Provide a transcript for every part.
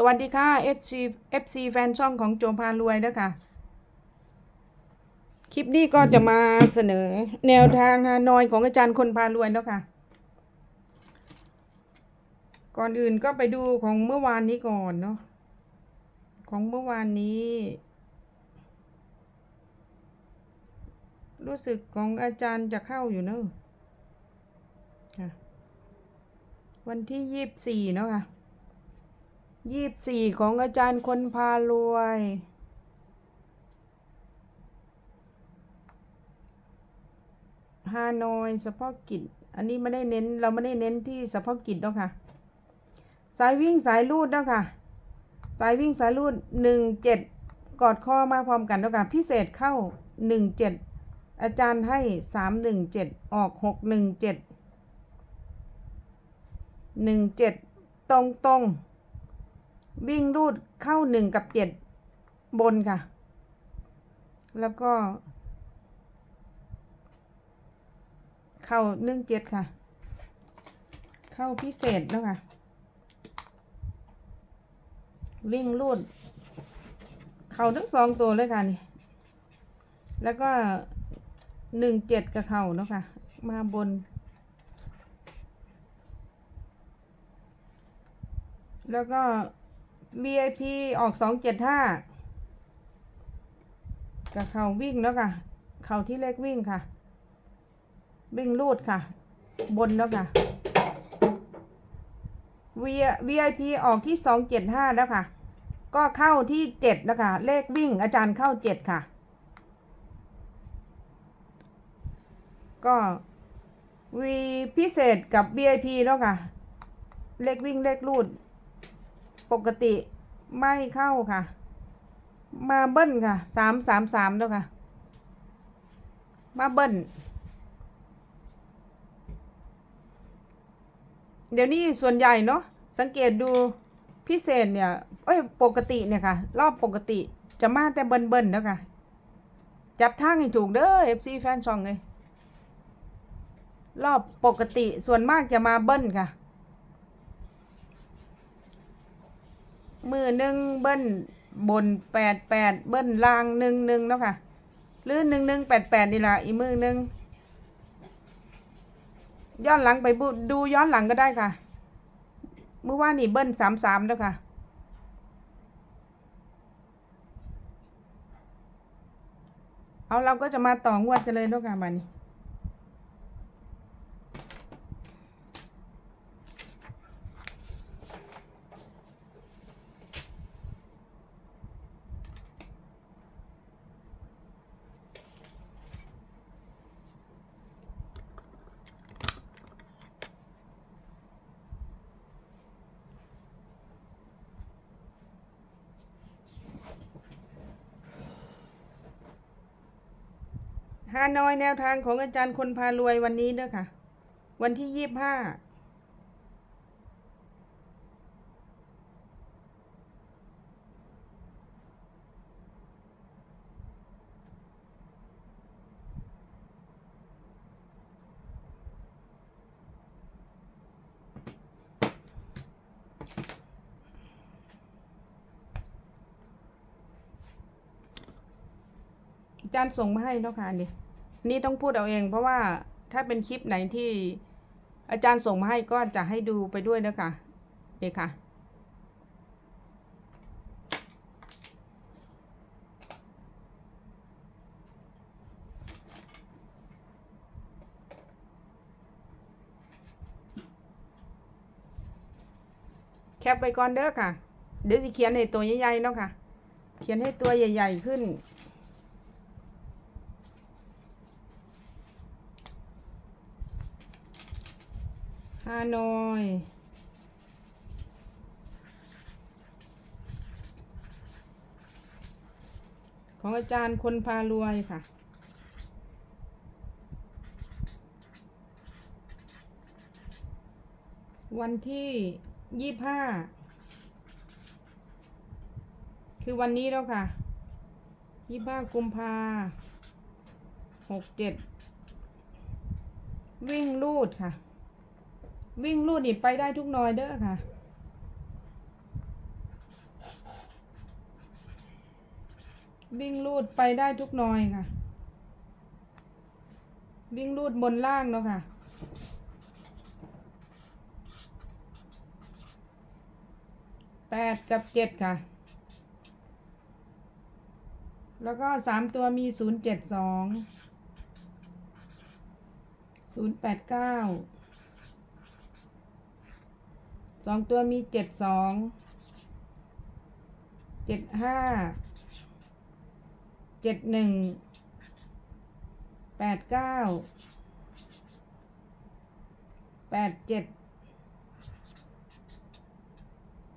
สวัสดีค่ะ FC FC แฟนช่องของโจพารวยนะคะคลิปนี้ก็จะมาเสนอแนวทางฮานอยของอาจารย์คนพารวยแล้วค่ะ ก่อนอื่นก็ไปดูของเมื่อวานนี้ก่อนเนาะของเมื่อวานนี้ รู้สึกของอาจารย์จะเข้าอยู่เนอะค่ะวันที่ยี่สิบสี่เนาะค่ะ ยี่สิบสี่ของอาจารย์คนพารวย ฮานอยเฉพาะกิจ อันนี้ไม่ได้เน้นเราไม่ได้เน้นที่เฉพาะกิจแล้วค่ะ สายวิ่งสายลูดแล้วค่ะ สายวิ่งสายลูดหนึ่งเจ็ดกอดข้อมาพร้อมกันแล้วค่ะ พิเศษเข้าหนึ่งเจ็ดอาจารย์ให้สามหนึ่งเจ็ดออกหกหนึ่งเจ็ดหนึ่งเจ็ดตรงตรง วิ่งรูดเข้าหนึ่งกับเจ็ดบนค่ะ แล้วก็ เข้าหนึ่งเจ็ดค่ะ เข้าพิเศษแล้วค่ะ วิ่งรูด เข้าทั้งสองตัวเลยค่ะนี่ แล้วก็หนึ่งเจ็ดกับเข่าเนาะค่ะ มาบน แล้วก็ VIP ออกสองเจ็ดห้ากับเขาวิ่งแล้วค่ะ เขาที่เลขวิ่งค่ะ วิ่งลูดค่ะ บนแล้วค่ะ VIP ออกที่สองเจ็ดห้าแล้วค่ะ ก็เข้าที่เจ็ดแล้วค่ะ เลขวิ่งอาจารย์เข้าเจ็ดค่ะ ก็ V พิเศษกับ VIP แล้วค่ะ เลขวิ่งเลขลูด ปกติไม่เข้าค่ะ มาเบิ้ลค่ะสามสามสามแล้วค่ะ มาเบิ้ลเดี๋ยวนี้ส่วนใหญ่เนาะสังเกตดูพิเศษเนี่ย เอ้ยปกติเนี่ยค่ะ รอบปกติจะมาแต่เบิ้ลเบิ้ลแล้วค่ะ จับทางให้ถูกเด้อ FC แฟนช่องเลยรอบปกติส่วนมากจะมาเบิ้ลค่ะ มือหนึ่งเบิ้ลบนแปดแปดเบิ้ลล่างหนึ่งหนึ่งแล้วค่ะ หรือหนึ่งหนึ่งแปดแปดนี่ละอีมือหนึ่งย้อนหลังไปดูย้อนหลังก็ได้ค่ะ เมื่อวานนี่เบิ้ลสามสามแล้วค่ะ เอาเราก็จะมาต่องวดกันเลยแล้วค่ะมานี่าน้อยแนวทางของอาจารย์คนพารวยวันนี้เด้อค่ะ วันที่ยี่บห้าอาจารย์ส่งมาให้แล้วค่ะนี่ นี่ต้องพูดเอาเอง เพราะว่าถ้าเป็นคลิปไหนที่อาจารย์ส่งมาให้ก็จะให้ดูไปด้วยนะคะนี่ค่ะแคปไปก่อนเด้อค่ะ เดี๋ยวสิเขียนให้ตัวใหญ่ๆเนาะค่ะ เขียนให้ตัวใหญ่ ๆ ขึ้นานอยของอาจารย์คนพารวยค่ะ วันที่ยี่ห้าคือวันนี้แล้วค่ะยี่ห้ากุมภาหกเจ็ดวิ่งลูดค่ะ วิ่งลูดนี่ไปได้ทุกนอยเด้อค่ะ วิ่งลูดไปได้ทุกนอยค่ะ วิ่งลูดบนล่างเนาะค่ะแปดกับเจ็ดค่ะ แล้วก็สามตัวมีศูนย์เจ็ดสองศูนย์แปดเก้า สองตัวมีเจ็ดสองเจ็ดห้าเจ็ดหนึ่งแปดเก้าแปดเจ็ด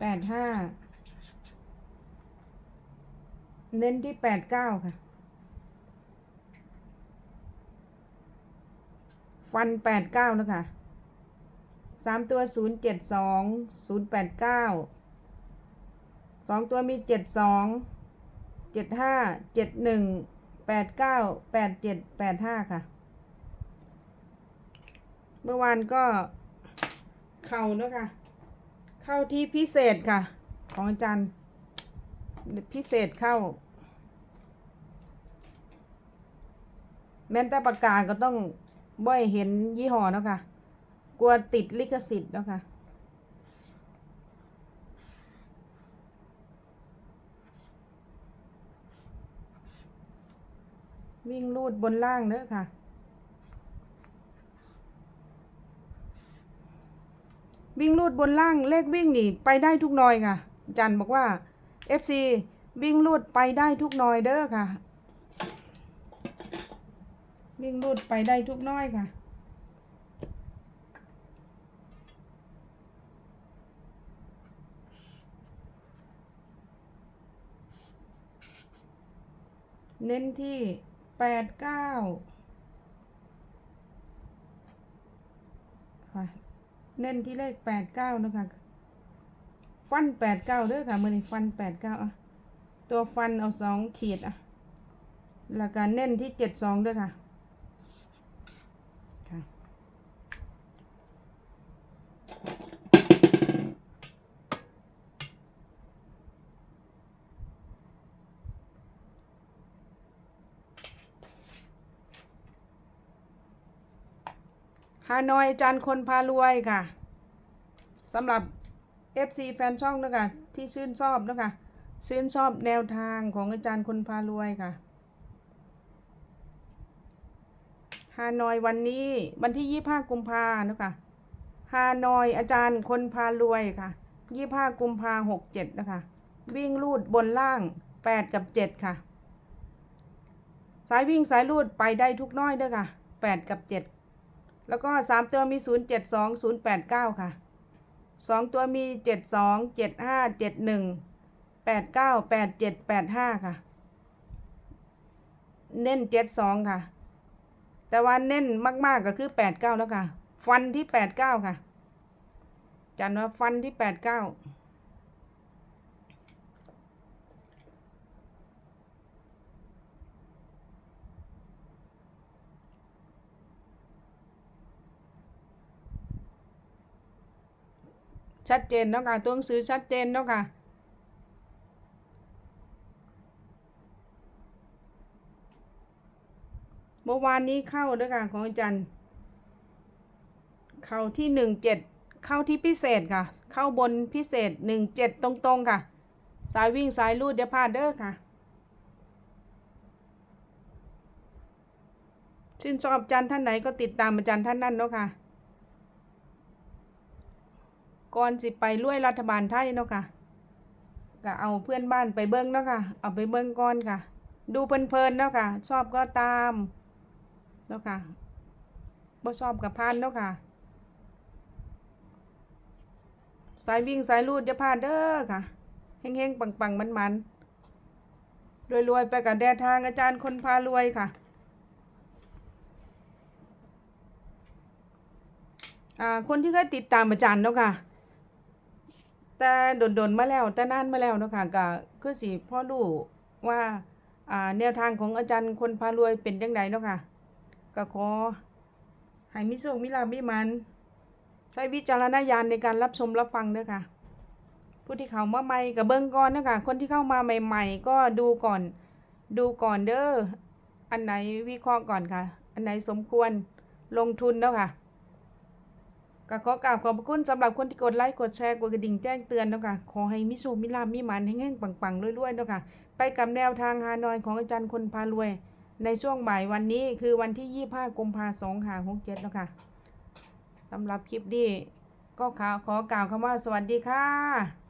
แปดห้าเน้นที่แปดเก้าค่ะ ฟันแปดเก้าแล้วค่ะามตัวศูนย์เจ็ดสองศูนย์แปดเก้าสองตัวมีเจ็ดสองเจ็ดห้าเจ็ดหนึ่งแปดเก้าแปดเจ็ดแปดห้าค่ะ เมื่อวานก็เข่าเนอะค่ะ เข้าที่พิเศษค่ะ ของอาจารย์พิเศษเข้า แม้แต่ประกาศก็ต้องบ่อยเห็นยี่ห้อเนาะค่ะ กลัวติดลิขสิทธิ์เนาะค่ะวิ่งลูดบนล่างเด้อค่ะ วิ่งลูดบนล่างเลขวิ่งนี่ไปได้ทุกนอยค่ะ จันบอกว่า FC วิ่งลูดไปได้ทุกนอยเด้อค่ะ วิ่งลูดไปได้ทุกน้อยค่ะ เน้นที่แปดเก้าค่ะเน้นที่เลขแปดเก้านะคะ ฟันแปดเก้าด้วยค่ะมือนี้ฟันแปดเก้าอะ ตัวฟันเอาสองขีดอะ แล้วก็เน้นที่เจ็ดสองด้วยค่ะ ฮานอยอาจารย์คนพารวยค่ะสำหรับ FC แฟนช่องนะคะที่ชื่นชอบนะคะชื่นชอบแนวทางของอาจารย์คนพารวยค่ะฮานอยวันนี้วันที่ยี่ห้ากุมภาเนอะคะฮานอยอาจารย์คนพารวยค่ะยี่ห้ากุมภาหกเจ็ดนะคะ วิ่งลูดบนล่างแปดกับเจ็ดค่ะ สายวิ่งสายลูดไปได้ทุกน้อยด้อค่ะแปดกับเจ็ด แล้วก็สามตัวมีศูนย์เจ็ดสองศูนย์แปดเก้าค่ะสองตัวมีเจ็ดสองเจ็ดห้าเจ็ดหนึ่งแปดเก้าแปดเจ็ดแปดห้าค่ะ เน้นเจ็ดสองค่ะ แต่ว่าเน้นมากๆก็คือแปดเก้าแล้วค่ะ ฟันที่แปดเก้าค่ะจันว่าฟันที่แปดเก้า ชัดเจนเนาะค่ะตัวหนังสือชัดเจนเนาะค่ะเมื่อวานนี้เข้าด้วยค่ะของอาจารย์เข้าที่หนึ่งเจ็ดเข้าที่พิเศษค่ะ เข้าบนพิเศษหนึ่งเจ็ดตรงๆค่ะ สายวิ่งสายลูดเดี๋ยวพลาดเด้อค่ะชื่นชอบอาจารย์ท่านไหนก็ติดตามอาจารย์ท่านนั้นเนาะค่ะ ก่อนสิไปลุยรัฐบาลไทยเนาะค่ะก็เอาเพื่อนบ้านไปเบิ้งเนาะค่ะ เอาไปเบิ้งก่อนค่ะ ดูเพลินๆเนาะค่ะ ชอบก็ตามเนาะค่ะบ่ชอบกับพานเนาะค่ะ สายวิ่งสายลูดอย่าพลาดเด้อค่ะเฮงๆปังๆมันๆรวยๆไปกับแดนทางอาจารย์คนพารวยค่ะอ่าคนที่เคยติดตามอาจารย์เนาะค่ะ แต่โดนๆมาแล้วแต่นานมาแล้วเนาะค่ะก็คือสิพ่อรู้ว่าอ่าแนวทางของอาจารย์คนพารวยเป็นจังไดเนาะค่ะก็ขอให้มิโชคมิลาภมิมัน ใช้วิจารณญาณในการรับชมรับฟังเด้อค่ะ ผู้ที่เข้ามาใหม่กับเบิ้งก่อนเนาะคะคนที่เข้ามาใหม่ๆ ก็ดูก่อนดูก่อนเด้ออันไหนวิเคราะห์ก่อนค่ะ อันไหนสมควรลงทุนแล้วค่ะ ก็ขอกราบขอบพระคุณสำหรับคนที่กดไลค์กดแชร์กดกระดิ่งแจ้งเตือนแล้วค่ะขอให้มิสูมิลามีหมันแห้งๆปังๆรวยๆแล้วค่ะไปกับแนวทางฮานอยของอาจารย์คนพารวย ในช่วงบ่ายวันนี้คือวันที่ 25 กุมภาพันธ์2567แล้วค่ะสำหรับคลิปนี้ก็ขอขอกล่าวคำว่าสวัสดีค่ะ